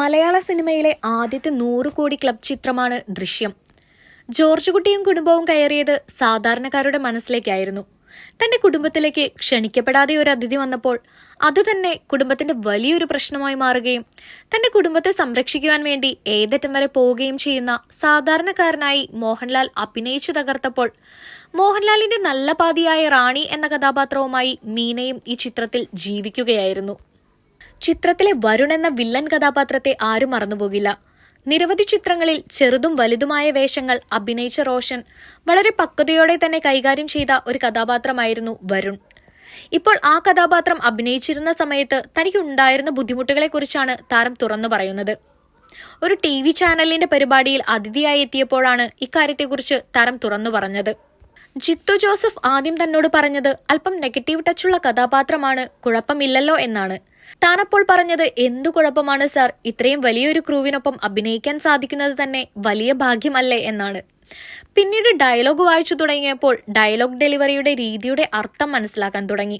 മലയാള സിനിമയിലെ ആദ്യത്തെ നൂറ് കോടി ക്ലബ് ചിത്രമാണ് ദൃശ്യം. ജോർജ് കുട്ടിയും കുടുംബവും കയറിയത് സാധാരണക്കാരുടെ മനസ്സിലേക്കായിരുന്നു. തന്റെ കുടുംബത്തിലേക്ക് ക്ഷണിക്കപ്പെടാതെ ഒരു അതിഥി വന്നപ്പോൾ അത് തന്നെ കുടുംബത്തിന്റെ വലിയൊരു പ്രശ്നമായി മാറുകയും തന്റെ കുടുംബത്തെ സംരക്ഷിക്കുവാൻ വേണ്ടി ഏതറ്റം വരെ പോവുകയും ചെയ്യുന്ന സാധാരണക്കാരനായി മോഹൻലാൽ അഭിനയിച്ചു തകർത്തപ്പോൾ മോഹൻലാലിന്റെ നല്ല പാതിയായ റാണി എന്ന കഥാപാത്രവുമായി മീനയും ഈ ചിത്രത്തിൽ ജീവിക്കുകയായിരുന്നു. ചിത്രത്തിലെ വരുൺ എന്ന വില്ലൻ കഥാപാത്രത്തെ ആരും മറന്നുപോകില്ല. നിരവധി ചിത്രങ്ങളിൽ ചെറുതും വലുതുമായ വേഷങ്ങൾ അഭിനയിച്ച റോഷൻ വളരെ പക്വതയോടെ തന്നെ കൈകാര്യം ചെയ്ത ഒരു കഥാപാത്രമായിരുന്നു വരുൺ. ഇപ്പോൾ ആ കഥാപാത്രം അഭിനയിച്ചിരുന്ന സമയത്ത് തനിക്ക് ഉണ്ടായിരുന്ന ബുദ്ധിമുട്ടുകളെക്കുറിച്ചാണ് താരം തുറന്നു പറയുന്നത്. ഒരു ടി വി ചാനലിന്റെ പരിപാടിയിൽ അതിഥിയായി എത്തിയപ്പോഴാണ് ഇക്കാര്യത്തെക്കുറിച്ച് താരം തുറന്നു പറഞ്ഞത്. ജിത്തു ജോസഫ് ആദ്യം തന്നോട് പറഞ്ഞത് അല്പം നെഗറ്റീവ് ടച്ചുള്ള കഥാപാത്രമാണ് കുഴപ്പമില്ലല്ലോ എന്നാണ്. താനപ്പോൾ പറഞ്ഞത് എന്തു കുഴപ്പമാണ് സാർ? ഇത്രയും വലിയൊരു ക്രൂവിനൊപ്പം അഭിനയിക്കാൻ സാധിക്കുന്നത് തന്നെ വലിയ ഭാഗ്യമല്ലേ എന്നാണ്. പിന്നീട് ഡയലോഗ് വായിച്ചു തുടങ്ങിയപ്പോൾ ഡയലോഗ് ഡെലിവറിയുടെ രീതിയുടെ അർത്ഥം മനസ്സിലാക്കാൻ തുടങ്ങി.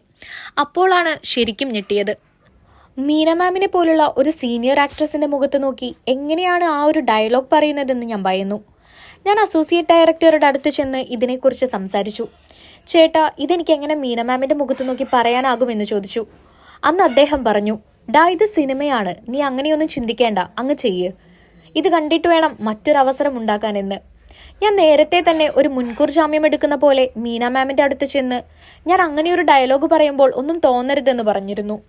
അപ്പോഴാണ് ശരിക്കും ഞെട്ടിയത്. മീന മാമിനെ പോലുള്ള ഒരു സീനിയർ ആക്ട്രസിന്റെ മുഖത്ത് നോക്കി എങ്ങനെയാണ് ആ ഒരു ഡയലോഗ് പറയുന്നതെന്ന് ഞാൻ ഭയന്നു. ഞാൻ അസോസിയേറ്റ് ഡയറക്ടറുടെ അടുത്ത് ചെന്ന് ഇതിനെക്കുറിച്ച് സംസാരിച്ചു. ചേട്ടാ ഇതെനിക്ക് എങ്ങനെ മീന മാമിന്റെ മുഖത്ത് നോക്കി പറയാനാകുമെന്ന് ചോദിച്ചു. അന്ന് അദ്ദേഹം പറഞ്ഞു ഡാ ഇത് സിനിമയാണ്. നീ അങ്ങനെയൊന്നും ചിന്തിക്കേണ്ട. അങ്ങ് ചെയ്യ്. ഇത് കണ്ടിട്ട് വേണം മറ്റൊരവസരം ഉണ്ടാക്കാനെന്ന് ഞാൻ നേരത്തെ തന്നെ ഒരു മുൻകൂർ ജാമ്യം എടുക്കുന്ന പോലെ മീന മാമിന്റെ അടുത്ത് ചെന്ന് ഞാൻ അങ്ങനെയൊരു ഡയലോഗ് പറയുമ്പോൾ ഒന്നും തോന്നരുതെന്ന് പറഞ്ഞിരുന്നു.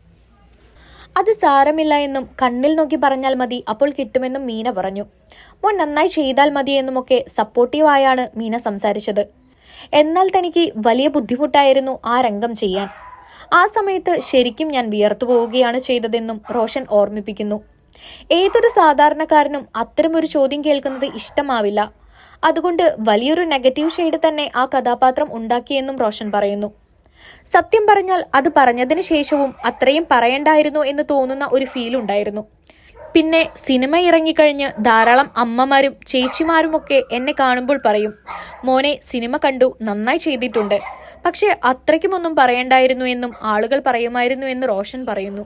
അത് സാരമില്ല എന്നും കണ്ണിൽ നോക്കി പറഞ്ഞാൽ മതി അപ്പോൾ കിട്ടുമെന്നും മീന പറഞ്ഞു. മോൻ നന്നായി ചെയ്താൽ മതി എന്നുമൊക്കെ സപ്പോർട്ടീവായാണ് മീന സംസാരിച്ചത്. എന്നാൽ തനിക്ക് വലിയ ബുദ്ധിമുട്ടായിരുന്നു ആ രംഗം ചെയ്യാൻ. ആ സമയത്ത് ശരിക്കും ഞാൻ വിയർത്തു പോവുകയാണ് ചെയ്തതെന്നും റോഷൻ ഓർമ്മിപ്പിക്കുന്നു. ഏതൊരു സാധാരണക്കാരനും അത്തരമൊരു ചോദ്യം കേൾക്കുന്നത് ഇഷ്ടമാവില്ല. അതുകൊണ്ട് വലിയൊരു നെഗറ്റീവ് ഷെയ്ഡ് തന്നെ ആ കഥാപാത്രം ഉണ്ടാക്കിയെന്നും റോഷൻ പറയുന്നു. സത്യം പറഞ്ഞാൽ അത് പറഞ്ഞതിന് ശേഷവും അത്രയും പറയണ്ടായിരുന്നു എന്ന് തോന്നുന്ന ഒരു ഫീൽ ഉണ്ടായിരുന്നു. പിന്നെ സിനിമ ഇറങ്ങിക്കഴിഞ്ഞ് ധാരാളം അമ്മമാരും ചേച്ചിമാരുമൊക്കെ എന്നെ കാണുമ്പോൾ പറയും മോനെ സിനിമ കണ്ടു നന്നായി ചെയ്തിട്ടുണ്ട്. പക്ഷെ അത്രയ്ക്കുമൊന്നും പറയണ്ടായിരുന്നു എന്നും ആളുകൾ പറയുമായിരുന്നു എന്ന് റോഷൻ പറയുന്നു.